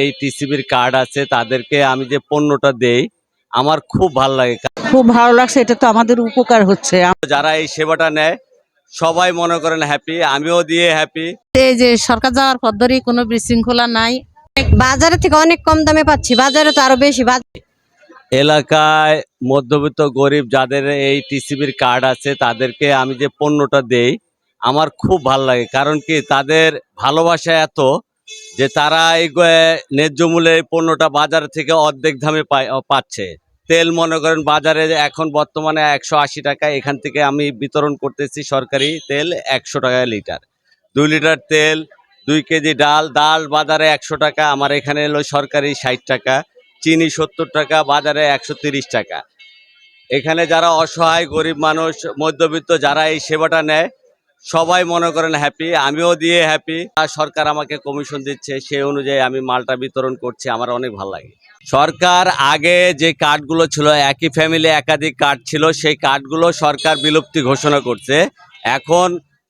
এই টিসিবির কার্ড আছে তাদেরকে আমি যে পণ্যটা দেই আমার খুব ভালো লাগে। খুব ভালো লাগছে এটা তো আমাদের উপকার হচ্ছে। যারা এই সেবাটা নেয় সবাই মনে করেন হ্যাপি আমিও দিয়ে হ্যাপি এই যে সরকার যাওয়ার পর ধরেই কোনো বিশৃঙ্খলা নাই। বাজারে থেকে অনেক কম দামে পাচ্ছি বাজারে তো আরও বেশি। এলাকায় মধ্যবিত্ত গরিব যাদের এই টিসিবির কার্ড আছে তাদেরকে আমি যে পণ্যটা দেই আমার খুব ভালো লাগে। কারণ কি তাদের ভালোবাসা এত যে তারা এই ন্যায্য মূল্যে পণ্যটা বাজার থেকে অর্ধেক দামে পাচ্ছে। তেল মনে করেন বাজারে এখন বর্তমানে একশো আশি টাকা, এখান থেকে আমি বিতরণ করতেছি সরকারি তেল একশো টাকা লিটার। দুই লিটার তেল, দুই কেজি ডাল ডাল বাজারে একশো টাকা, আমার এখানে এলো সরকারি ষাট টাকা, চিনি সত্তর টাকা, বাজারে একশো তিরিশ টাকা। এখানে যারা অসহায়, গরিব মানুষ, মধ্যবিত্ত, যারা এই সেবাটা নেয় সবাই মনে করেন হ্যাপি আমিও দিয়ে হ্যাপি আর সরকার আমাকে কমিশন দিচ্ছে, সেই অনুযায়ী আমি মালটা বিতরণ করছি, আমার অনেক ভালো লাগে। সরকার আগে যে কার্ডগুলো ছিল, একই ফ্যামিলি একাধিক কার্ড ছিল, সেই কার্ডগুলো সরকার বিলুপ্তি ঘোষণা করছে। এখন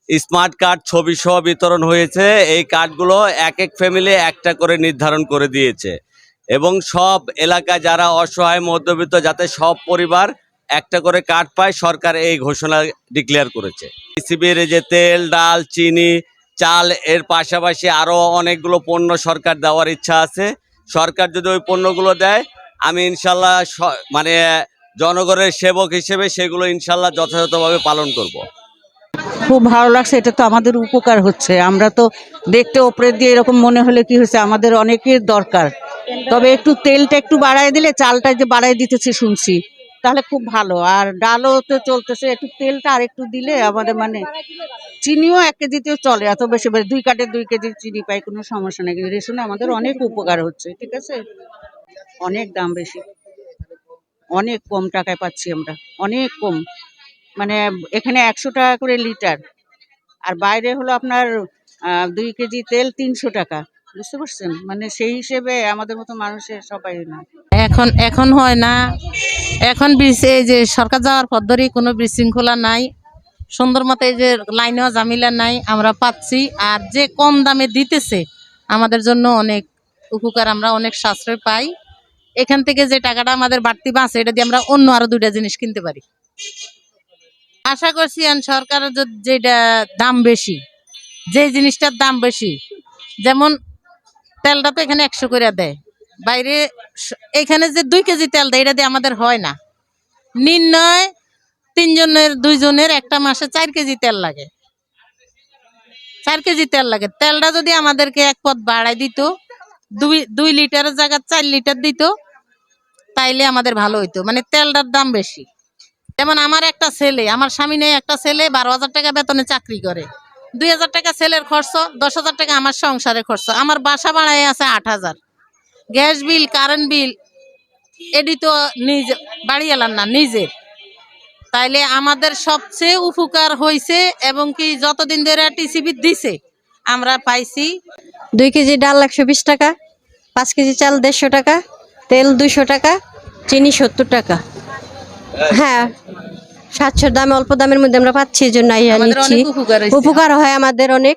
স্মার্ট কার্ড ছবি সহ বিতরণ হয়েছে, এই কার্ডগুলো এক এক ফ্যামিলি একটা করে নির্ধারণ করে দিয়েছে। এবং সব এলাকা যারা অসহায়, মধ্যবিত্ত, যাতে সব পরিবার একটা করে কার্ড পায়, সরকার এই ঘোষণা ডিক্লেয়ার করেছে। পৃথিবীর যে তেল, ডাল, চিনি, চাল, এর পাশাপাশি আরও অনেকগুলো পণ্য সরকার দেওয়ার ইচ্ছা আছে। সরকার যদি ওই পণ্যগুলো দেয়, আমি ইনশাল্লাহ মানে জনগণের সেবক হিসেবে সেগুলো ইনশাল্লাহ যথাযথভাবে পালন করব। খুব ভালো লাগছে, এটা তো আমাদের উপকার হচ্ছে। আমরা তো দেখতে ওপরে দিয়ে এরকম মনে হলে কি হয়েছে, আমাদের অনেকের দরকার। তবে একটু তেলটা একটু বাড়ায় দিলে, চালটা যে বাড়ায় দিতেছে শুনছি। তাহলে খুব ভালো। আর ডালও তো চলতেছে, একটু তেলটা আর একটু দিলে আমাদের মানে চিনিও এক কেজিতেও চলে, এত বেশি বেশি, দুই কাঠের দুই কেজি চিনি পাই, কোনো সমস্যা নেই। রেশনে আমাদের অনেক উপকার হচ্ছে, ঠিক আছে? অনেক দাম বেশি। অনেক কম টাকায় পাচ্ছি আমরা, অনেক কম। মানে এখানে একশো টাকা করে লিটার। আর বাইরে হলো আপনার দুই কেজি তেল তিনশো টাকা, বুঝতে পারছেন? মানে সেই হিসেবে আমাদের মতো মানুষের সবাই না। এখন এখন হয় না। এখন এই যে সরকার যাওয়ার পর ধরেই কোনো বিশৃঙ্খলা নাই। সুন্দর মতো এই যে লাইনেও জামিলা নাই, আমরা পাচ্ছি। আর যে কম দামে দিতেছে, আমাদের জন্য অনেক উপকার, আমরা অনেক সাশ্রয় পাই। এখান থেকে যে টাকাটা আমাদের বাড়তি বাঁচে, এটা দিয়ে আমরা অন্য আরও দুইটা জিনিস কিনতে পারি। আশা করছি সরকারের যেটা দাম বেশি, যে জিনিসটার দাম বেশি, যেমন তেলটা তো এখানে একশো করে দেয়। বাইরে এখানে যে দুই কেজি তেল দেয়, এটা দিয়ে আমাদের হয় না। নির্ণয় তিনজনের, দুইজনের একটা মাসে চার কেজি তেল লাগে। চার কেজি তেল লাগে। তেলটা যদি আমাদেরকে এক পথ বাড়াই দিত, দুই দুই লিটারের জায়গায় চার লিটার দিত, তাইলে আমাদের ভালো হইতো। মানে তেলটার দাম বেশি। যেমন আমার একটা ছেলে, আমার স্বামী নেই, একটা ছেলে বারো হাজার টাকা বেতনে চাকরি করে। দুই হাজার টাকা ছেলের খরচ, দশ হাজার টাকা আমার সংসারে খরচ। আমার বাসা ভাড়ায় আছে আট হাজার। গ্যাস বিল কারেন্ট বিল এডি তো নিজ বাড়ি এলাম না নিজের। তাইলে আমাদের সবচেয়ে উপকার হয়েছে এবং কি যতদিন ধরে টিসিবি দিছে আমরা পাইছি দুই কেজি ডাল একশো বিশ টাকা পাঁচ কেজি চাল দেড়শো টাকা তেল দুইশো টাকা চিনি সত্তর টাকা। হ্যাঁ সাতশোর দামে অল্প দামের মধ্যে আমরা পাচ্ছি এই জন্য নিচ্ছি। উপকার হয় আমাদের অনেক।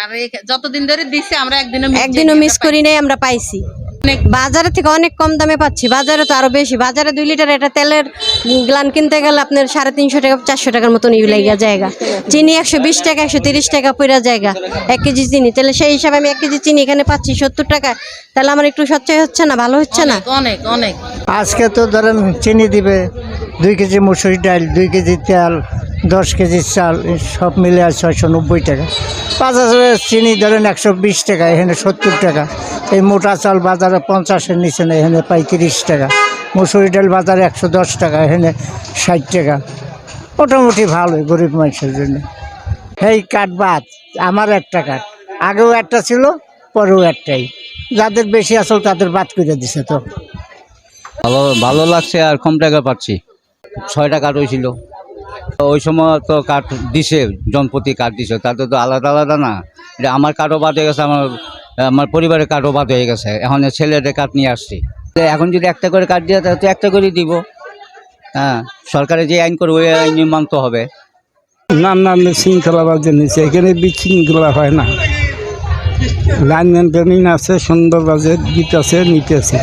আর যতদিন ধরে দিছে আমরা একদিনও একদিনও মিস করি নাই আমরা পাইছি। বাজারে থেকে অনেক কম দামে পাচ্ছি। বাজারে তো আরও বেশি। বাজারে দুই লিটার একটা তেলের গ্লান কিনতে গেলে আপনার সাড়ে তিনশো টাকা চারশো টাকার মতন ইউ লাগিয়া জায়গা। চিনি একশো বিশ টাকা একশো তিরিশ টাকা পইরা জায়গা। এক কেজি চিনি। তাহলে সেই হিসাবে আমি এক কেজি চিনি এখানে পাচ্ছি সত্তর টাকা। তাহলে আমার একটু সচ্চয় হচ্ছে না? ভালো হচ্ছে না? অনেক অনেক। আজকে তো ধরেন চিনি দিবে দুই কেজি মুসুরি ডাল দুই কেজি তেল দশ কেজি চাল, সব মিলে আর ছয়শো নব্বই টাকা। পাঁচ হাজারের চিনি ধরেন একশো বিশ টাকা, এখানে সত্তর টাকা। এই মোটা চাল বাজারে পঞ্চাশের নিচে না এখানে পাই তিরিশ টাকা। মুসুরি ডাল বাজারে একশো দশ টাকা, এখানে ষাট টাকা। মোটামুটি ভালোই গরিব মানুষের জন্য। এই কাঠ বাদ, আমার একটা কাঠ। আগেও একটা ছিল, পরেও একটাই। যাদের বেশি আসল তাদের বাদ করে দিছে তো। ভালো ভালো লাগছে আর কম টাকা পাচ্ছি। ছয়টা কাঠ হয়েছিল। ওই সময় তো কাঠ দিছে, জনপ্রতি কাঠ দিছে। তাতে তো আলাদা আলাদা না। আমার কাঠও বাদ হয়ে গেছে, আমার আমার পরিবারের কাঠও বাদ হয়ে গেছে। এখন ছেলেদের কাঠ নিয়ে আসছি। এখন যদি একটা করে কাঠ দিয়ে তাহলে তো একটা করেই দিব। হ্যাঁ সরকারে যে আইন করবে, ওই আইন মানতে হবে। নানান শৃঙ্খলাবাদের নিচে এখানে বিশৃঙ্খলা হয় না। লাইন মেনটেনিং আছে, সুন্দর বাজেট দিতেছে, নিতেছে।